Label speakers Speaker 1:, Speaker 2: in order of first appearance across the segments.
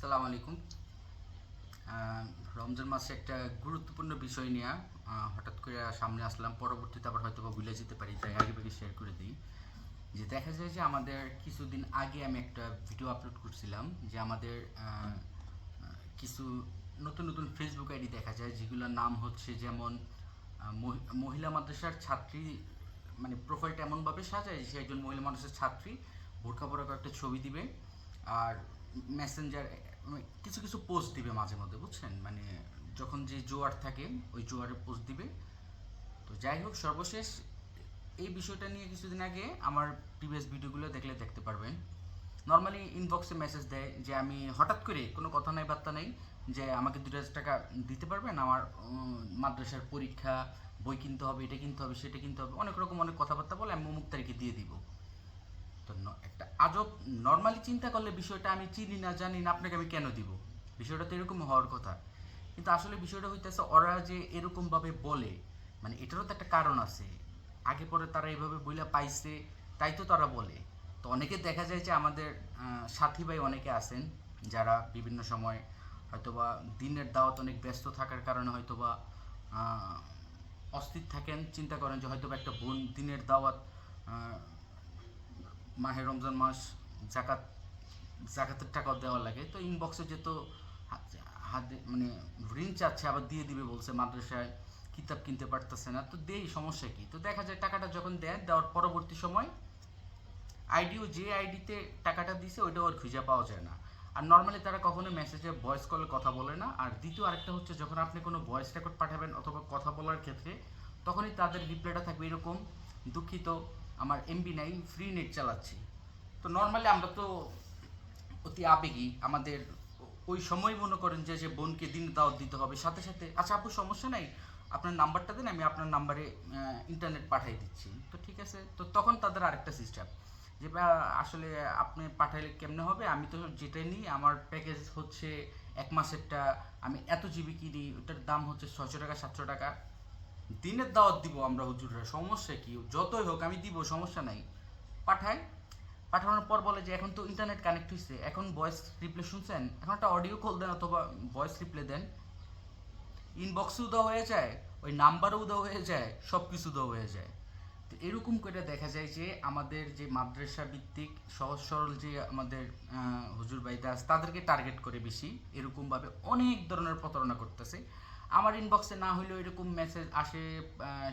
Speaker 1: আসসালামু আলাইকুম। রমজান মাসে একটা গুরুত্বপূর্ণ বিষয় নিয়ে হঠাৎ করে সামনে আসলাম। পরবর্তীতে আবার হয়তো বা ভুলে যেতে পারি, তাই আগে ভাগে শেয়ার করে দিই। যে দেখা যায় যে আমাদের কিছুদিন আগে আমি একটা ভিডিও আপলোড করছিলাম, যে আমাদের কিছু নতুন নতুন ফেসবুক আইডি দেখা যায়, যেগুলোর নাম হচ্ছে যেমন মহি- মহিলা মাদ্রাসার ছাত্রী মানে প্রোফাইলটা এমনভাবে সাজায় সে একজন মহিলা মানুষের ছাত্রী বোরখা পরা একটা ছবি দিবে, আর মেসেঞ্জার কিছু কিছু পোস্ট দিবে মাঝে মধ্যে, বুঝছেন? মানে যখন যে জোয়ার থাকে, ওই জোয়ারে পোস্ট দিবে। তো যাই হোক, সর্বশেষ এই বিষয়টা নিয়ে কিছুদিন আগে আমার প্রিভিয়াস ভিডিওগুলো দেখলে দেখতে পারবেন। নর্মালি ইনবক্সে মেসেজ দেয় যে, আমি হঠাৎ করে কোনো কথা নাই, বার্তা নেই, যে আমাকে দুটো টাকা দিতে পারবেন? আমার মাদ্রাসার পরীক্ষা, বই কিনতে হবে, এটা কিনতে হবে, সেটা কিনতে হবে। অনেক রকম অনেক কথাবার্তা বলে আমি অমুক তারিখে দিয়ে দিব। তো একটা আজব নর্মালি চিন্তা করলে বিষয়টা আমি চিনি না, জানি না, আপনাকে আমি কেন দিব? বিষয়টা তো এরকম হওয়ার কথা। কিন্তু আসলে বিষয়টা হইতেছে, ওরা যে এরকমভাবে বলে মানে এটারও তো একটা কারণ আছে। আগে পরে তারা এভাবে বইলা পাইছে, তাই তো তারা বলে। তো অনেকে দেখা যায় যে আমাদের সাথী ভাই অনেকে আছেন, যারা বিভিন্ন সময় হয়তোবা দিনের দাওয়াত অনেক ব্যস্ত থাকার কারণে হয়তোবা অস্থির থাকেন, চিন্তা করেন যে হয়তোবা একটা বোন দিনের দাওয়াত মাহে রমজান মাস জাকাত, জাকাতের টাকাও দেওয়া লাগে। তো ইনবক্সে যেত হাত- মানে ঋণ চাচ্ছে, আবার দিয়ে দিবে বলছে মাদ্রাসায়, কিতাব কিনতে পারতেছে না, তো দেই, সমস্যা কি? তো দেখা যায় টাকাটা যখন দেয়, দেওয়ার পরবর্তী সময় আইডিও যে আইডিতে টাকাটা দিছে, ওইটাও আর খুঁজে পাওয়া যায় না। আর নর্মালি তারা কখনো মেসেজে ভয়েস কলে কথা বলে না। আর দ্বিতীয় আরেকটা হচ্ছে, যখন আপনি কোনো ভয়েস রেকর্ড পাঠাবেন অথবা কথা বলার ক্ষেত্রে, তখনই তাদের রিপ্লাইটা থাকবে এরকম দুঃখিত। আমার এমবি নাই ফ্রি নেট চালাচ্ছি। তো নর্মালি আমরা তো অতি আবেগী, আমাদের ওই সময় মনে করেন যে যে বোনকে দিন দাওয়াত দিতে হবে। সাথে সাথে আচ্ছা আপু, সমস্যা নাই? আপনার নাম্বারটা দিন, আমি আপনার নাম্বারে ইন্টারনেট পাঠিয়ে দিচ্ছি। তো ঠিক আছে, তো তখন তাদের আরেকটা সিস্টেম যে আসলে আপনি পাঠাইলে কেমনে হবে? আমি তো যেটা নিই, আমার প্যাকেজ হচ্ছে এক মাসেরটা, আমি এত জিবি কিনি, ওটার দাম হচ্ছে ছশো টাকা, সাতশো টাকা। দিনের দাওয়াত দিব আমরা হুজুররা, সমস্যা কি? যতই হোক, আমি দিব, সমস্যা নাই। পাঠাই। পাঠানোর পর বলে যে, এখন তো ইন্টারনেট কানেক্ট হয়েছে এখন ভয়েস রিপ্লে শুনছেন? এখন একটা অডিও কল দেন অথবা ভয়েস রিপ্লে দেন। ইনবক্সেও দেওয়া হয়ে যায়, ওই নাম্বারও দেওয়া হয়ে যায় সব কিছু দেওয়া হয়ে যায়। তো এরকম করে দেখা যায় যে, আমাদের যে মাদ্রাসা ভিত্তিক সহজ সরল যে আমাদের হুজুর বাইদা আছে, তাদেরকে টার্গেট করে বেশি। এরকমভাবে অনেক ধরনের প্রতারণা করতেছে। আমার ইনবক্সে না হলেও এরকম মেসেজ আসে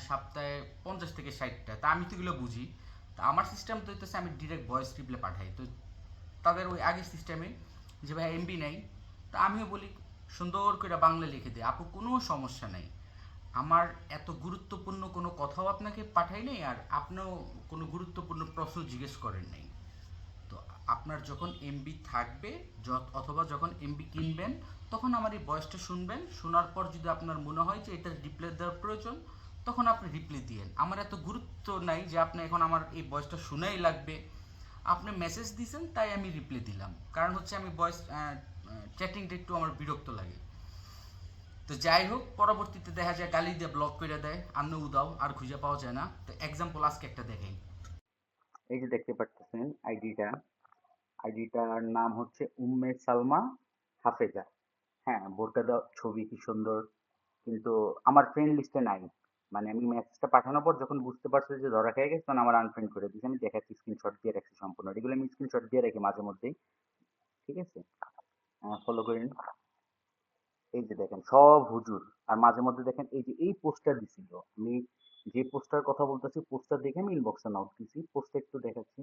Speaker 1: সপ্তাহে পঞ্চাশ থেকে ষাটটা। তা আমি তো এগুলো বুঝি। তা আমার সিস্টেম তো হইতেছে আমি ডিরেক্ট ভয়েস রিপ্লে পাঠাই। তো তাদের ওই আগের সিস্টেমে যে ভাই এমবি নাই, তা আমিও বলি, সুন্দর করে বাংলা লিখে দিই আপু, কোনো সমস্যা নাই। আমার এত গুরুত্বপূর্ণ কোনো কথাও আপনাকে পাঠাই নাই আর আপনিও কোনো গুরুত্বপূর্ণ প্রশ্ন জিজ্ঞেস করেন নাই। আপনার যখন এমবি থাকবে অথবা যখন এমবি কিনবেন, তখন আমার এই ভয়েসটা শুনবেন। শোনার পর যদি আপনার মনে হয় যে এটা রিপ্লে দেওয়ার প্রয়োজন, তখন আপনি রিপ্লে দিয়েন। আমার এত গুরুত্ব নাই যে আপনি এখন আমার এই ভয়েসটা শুনেই লাগবে। আপনি মেসেজ দিয়েছেন, তাই আমি রিপ্লে দিলাম। কারণ হচ্ছে আমি ভয়েস চ্যাটিংটা একটু আমার বিরক্ত লাগে। তো যাই হোক, পরবর্তীতে দেখা যায়, গালি দিয়ে ব্লক করে দেয়। আন্ন উদাও আর খুঁজে পাওয়া যায় না। তো এক্সাম্পল আজকে একটা দেখাই।
Speaker 2: এই যে দেখতে পাচ্ছেন আইডিটা আইডিটার নাম হচ্ছে উম্মে সালমা হাফেজা। হ্যাঁ বোরকা দেওয়া, ছবি কি সুন্দর। কিন্তু আমার ফ্রেন্ড লিস্টে নাই। মানে আমি মেসেজটা পাঠানোর পর যখন বুঝতে পারছি যে ধরা খেয়ে গেছে, তখন আমার আনফ্রেন্ড করে দিয়েছে। আমি দেখাচ্ছি স্ক্রিনশট দিয়ে রাখছি সম্পূর্ণ। এগুলো আমি স্ক্রিনশট দিয়ে রাখি মাঝে মধ্যেই। ঠিক আছে? ফলো করে নিন। এই যে দেখেন, সব হুজুর। আর মাঝে মধ্যে দেখেন, এই যে, এই পোস্টার দিছিল। আমি যে পোস্টার কথা বলতেছি পোস্টার দেখে আমি ইনবক্সে নোট দিছি। পোস্টটা একটু দেখাচ্ছি।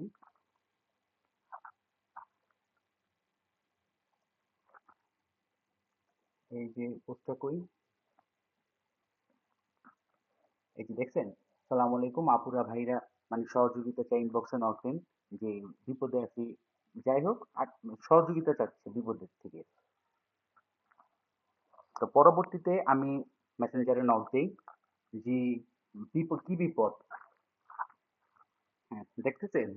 Speaker 2: এই যে পোস্টটা কই এই যে দেখছেন? সালাম আলাইকুম, আপুরা, ভাইরা মানে সহযোগিতা চাই ইনবক্সে নক দেন যে বিপদে আছি, যাই হোক সহযোগিতা চাচ্ছে বিপদের থেকে। তো পরবর্তীতে আমি মেসেঞ্জারে নক দেই যে বিপদ, কি বিপদ? হ্যাঁ দেখতেছেন?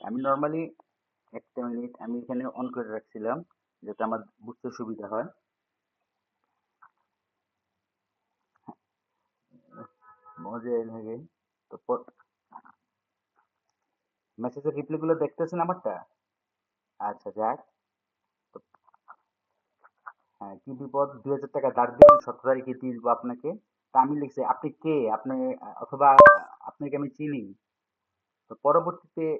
Speaker 2: আমি নর্মালি একটা মিনিট আমি এখানে অন করে রাখছিলাম, যাতে আমার বুঝতে সুবিধা হয়। গুলো দেখতেছেন আমারটা? আচ্ছা যাক।
Speaker 1: হ্যাঁ কি বিপদ? দুই হাজার টাকা ধার সতেরো তারিখে দিয়ে দিবো আপনাকে। তা আমি লিখছি, আপনি কে? আপনি, অথবা আপনাকে আমি চিনি। তো পরবর্তীতে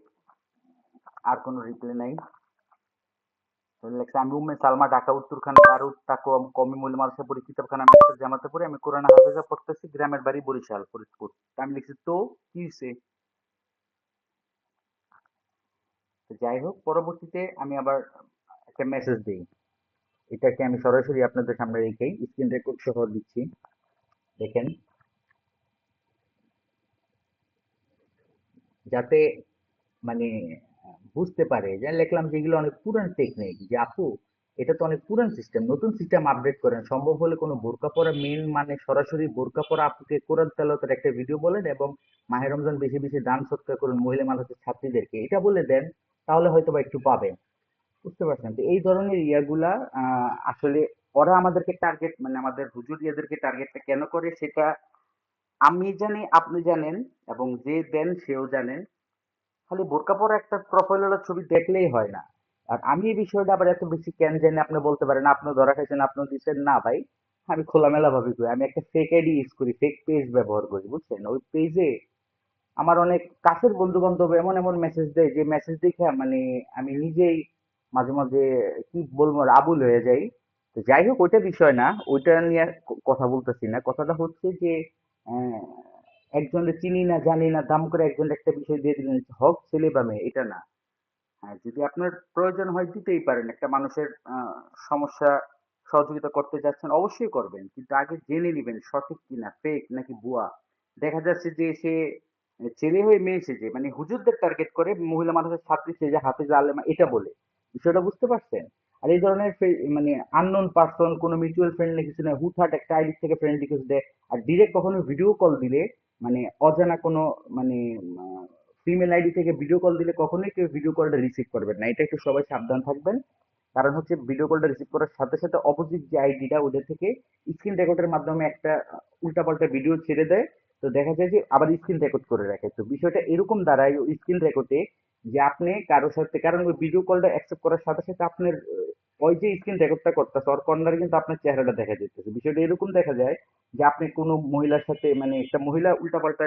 Speaker 1: আর কোনো রিপ্লাই নাই। আমি উম্মে সালমা, ঢাকা উত্তরখান দারুদ তাকো কমি মূল্য মানুষের পরি কিতাবখানা জামাতে পড়ে, আমি কোরআন হাফেজা পড়তেছি, গ্রামের বাড়ি বরিশাল, ফরিদপুর। আমি লিখছি, তো কি হয়েছে যাই হোক, পরবর্তীতে আমি আবার একটা মেসেজ দিই। এটাকে আমি সরাসরি আপনাদের সামনে রেখেই স্ক্রিন রেকর্ড সহ দিচ্ছি। দেখেন। যাতে মানে বুঝতে পারে। যে লিখলাম যে এগুলো অনেক পুরান টেকনিক যে, আপু, এটা তো অনেক পুরান সিস্টেম নতুন সিস্টেম আপডেট করেন। সম্ভব হলে কোনো বোরকা পরা মেন মানে সরাসরি বোরকা পরা আপুকে কোরআন তেলাওয়াতের একটা ভিডিও বলেন এবং মাহের রমজান বেশি বেশি দান সৎকার করুন মহিলা মানুষের ছাত্রীদেরকে। এটা বলে দেন, তাহলে হয়তো বা একটু পাবেন। বুঝতে পারছেন? তো এই ধরনের ইয়াগুলা আসলে ওরা আমাদেরকে টার্গেট মানে আমাদের হুজুর ইয়াদেরকে টার্গেটটা কেন করে সেটা আমি জানি, আপনি জানেন এবং যে দেন সেও জানেন। খালি বোরকা পরা একটা প্রোফাইলের ছবি দেখলেই হয় না। আর আমি এই বিষয়টা আবার এত বেশি কেন জানি আপনি বলতে পারেন আপনি ধরা খাইছেন আপনি দিচ্ছেন না ভাই, আমি খোলামেলা ভাবে করি, আমি একটা ফেক আইডি ইউজ করি ফেক পেজ ব্যবহার করি, বুঝছেন? ওই পেজে আমার অনেক কাছের বন্ধু বান্ধব এমন এমন মেসেজ দেয়, যে মেসেজ দেখে মানে আমি নিজেই মাঝে মাঝে, কি বলব আবুল হয়ে যাই। তো যাই হোক, ওইটা বিষয় না, ওইটা নিয়ে কথা বলতেছি না। কথাটা হচ্ছে যে আহ, একজনের চিনি না জানি না দাম করে একজন একটা বিষয় দিয়ে দিলেন হক ছেলে বা মেয়ে এটা না। হ্যাঁ যদি আপনার প্রয়োজন হয় দিতেই পারেন। একটা মানুষের সমস্যা সহযোগিতা করতে যাচ্ছেন অবশ্যই করবেন। কিন্তু আগে জেনে নেবেন সঠিক কিনা ফেক নাকি ভুয়া। দেখা যাচ্ছে যে সে ছেলে হয়ে মেয়ে সেজে মানে হুজুরদের টার্গেট করে মহিলা মানুষের ছাত্রী সেজে হাফিজ আলেমা এটা বলে। বিষয়টা বুঝতে পারছেন? আর এই ধরনের মানে আননোন পার্সন কোনো মিউচুয়াল ফ্রেন্ড কিছু না হুটহাট একটা আইডি থেকে ফ্রেন্ড রিকোয়েস্ট দেয় আর ডিরেক্ট কখনো ভিডিও কল দিলে মানে অজানা কোনো মানে ফিমেল আইডি থেকে ভিডিও কল দিলে কখনোই কেউ ভিডিও কলটা রিসিভ করবেন না। এটা একটু সবাই সাবধান থাকবেন। কারণ হচ্ছে ভিডিও কলটা রিসিভ করার সাথে সাথে অপোজিট যে আইডিটা ওদের থেকে স্ক্রিন রেকর্ডের মাধ্যমে একটা উল্টাপাল্টা ভিডিও ছেড়ে দেয়। তো দেখা যায় যে আবার স্ক্রিন রেকর্ড করে রাখে। তো বিষয়টা এরকম দাঁড়ায় স্ক্রিন রেকর্ডে যে আপনি কারোর সাথে, কারণ ওই ভিডিও কলটা অ্যাকসেপ্ট করার সাথে সাথে আপনার ওই যে স্ক্রিন রেকর্ডটা করতেছে, ওর কর্নারে কিন্তু আপনার চেহারাটা দেখা যেতেছে বিষয়টা এরকম দেখা যায় যে আপনি কোনো মহিলার সাথে মানে একটা মহিলা উল্টাপাল্টা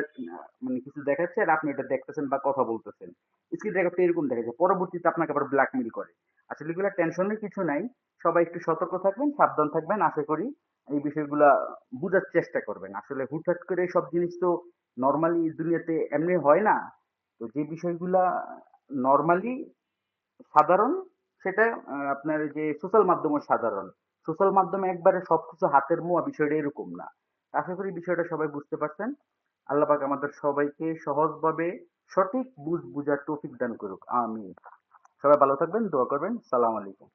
Speaker 1: মানে কিছু দেখাচ্ছে আর আপনি এটা দেখতেছেন বা কথা বলতেছেন। স্ক্রিন রেকর্ডটা এরকম দেখা যায়। পরবর্তীতে আপনাকে আবার ব্ল্যাকমেল করে। আসলে এগুলো টেনশনের কিছু নাই। সবাই একটু সতর্ক থাকবেন, সাবধান থাকবেন। আশা করি এই বিষয়গুলা বোঝার চেষ্টা করবেন। আসলে হুটহাট করে সব জিনিস তো নর্মালি দুনিয়াতে এমনি হয় না। তো যে বিষয়গুলা নর্মালি সাধারণ সেটা আপনার যে সোশ্যাল মাধ্যমে সাধারণ। সোশ্যাল মাধ্যমে একবারে সবকিছু হাতের মোয়া বিষয়টা এরকম না। আশা করি বিষয়টা সবাই বুঝতে পারছেন। আল্লাহ পাক আমাদের সবাইকে সহজভাবে সঠিক বুঝ বুঝার তৌফিক দান করুক। আমি সবাই ভালো থাকবেন, দোয়া করবেন। সালাম আলাইকুম।